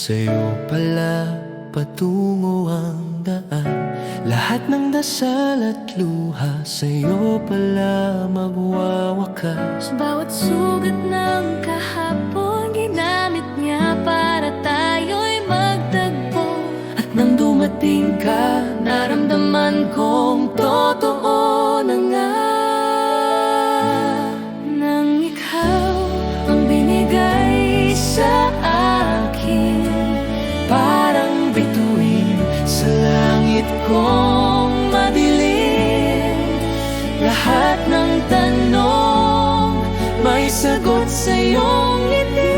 Sa'yo pala patungo ang daan. Lahat ng dasal at luha Sa'yo pala magwawakas. Bawat sugat ng lahat ng tanong May sagot sa iyong ngiti.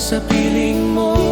sa piling mo.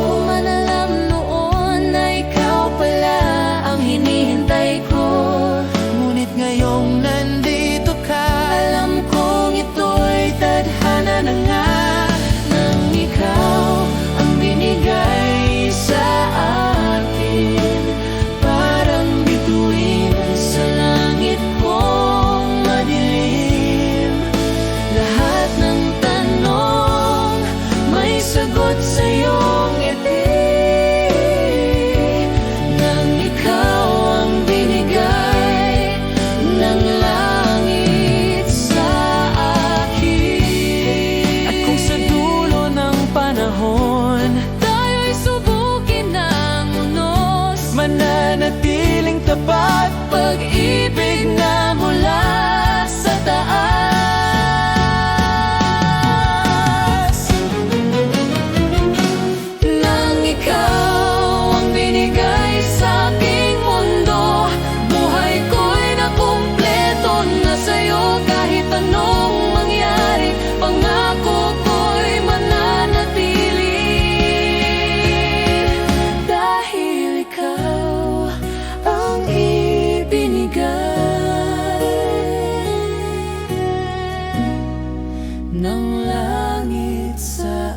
langit sa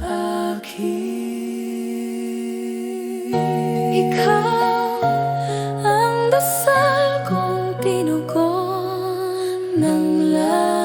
akin. Ikaw ang dasal kong tinugon ng langit